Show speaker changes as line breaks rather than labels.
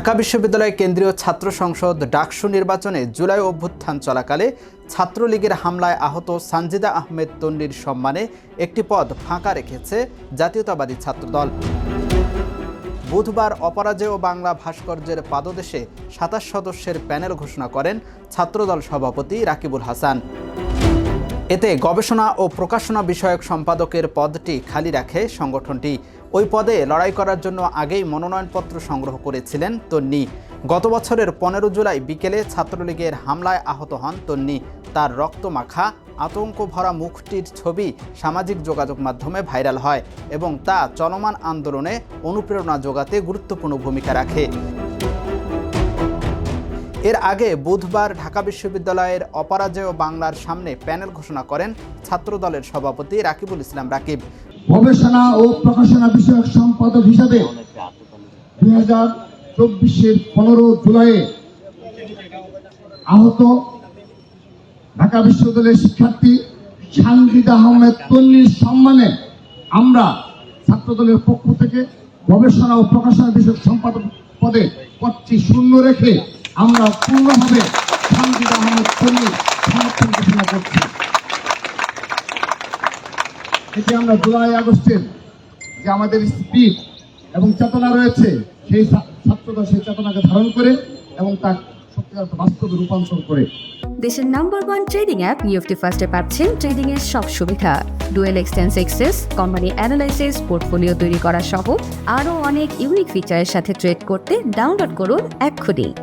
ঢাকা বিশ্ববিদ্যালয় কেন্দ্রীয় ছাত্র সংসদ ডাকসু নির্বাচনে জুলাই অভ্যুত্থান চলাকালে ছাত্রলীগের হামলায় আহত সানজিদা আহমেদ তন্নির সম্মানে একটি পদ ফাঁকা রেখেছে জাতীয়তাবাদী ছাত্রদল। বুধবার অপরাজেয় বাংলা ভাস্কর্যের পাদদেশে সাতাশ সদস্যের প্যানেল ঘোষণা করেন ছাত্রদল সভাপতি রাকিবুল হাসান। এতে গবেষণা ও প্রকাশনা বিষয়ক সম্পাদকের পদটি খালি রাখে সংগঠনটি। ওই পদে লড়াই করার জন্য আগেই মনোনয়নপত্র সংগ্রহ করেছিলেন তন্নি। গত বছরের পনেরো জুলাই বিকেলে ছাত্রলীগের হামলায় আহত হন তন্নি। তার রক্তমাখা আতঙ্ক ভরা মুখটির ছবি সামাজিক যোগাযোগ মাধ্যমে ভাইরাল হয় এবং তা চলমান আন্দোলনে অনুপ্রেরণা যোগাতে গুরুত্বপূর্ণ ভূমিকা রাখে। এর আগে বুধবার ঢাকা বিশ্ববিদ্যালয়ের অপরাজেয় বাংলার সামনে প্যানেল ঘোষণা করেন ছাত্রদলের সভাপতি রাকিবুল ইসলাম রাকিব।
গবেষণা ও প্রকাশনা বিষয়ক সম্পাদক হিসাবে দুই হাজার চব্বিশের পনেরো জুলাইয়ে আহত ঢাকা বিশ্ববিদ্যালয়ের শিক্ষার্থী সানজিদ আহমেদ তন্নির সম্মানে আমরা ছাত্রদলের পক্ষ থেকে গবেষণা ও প্রকাশনা বিষয়ক সম্পাদক পদে পদটি শূন্য রেখে আমরা পূর্ণভাবে আহমেদ তন্নির সমর্থন ঘোষণা করছি এটি আমরা জুলাই আগস্টের যে আমাদের স্পিড এবং চেতনা রয়েছে, সেই ছা- ছাত্রদল সেই চেতনাকে ধারণ করে এবং তা সত্যিকার বাস্তবে রূপান্তর করে।
দেশের নাম্বার ওয়ান ট্রেডিং অ্যাপ নিউফটি ফার্স্টে পাচ্ছেন ট্রেডিং এর সব সুবিধা। ডুয়েল এক্সটেন্স এক্সেস কোম্পানি অ্যানালাইসিস পোর্টফোলিও তৈরি করা সহ আরও অনেক ইউনিক ফিচারের সাথে ট্রেড করতে ডাউনলোড করুন এক্ষুনি।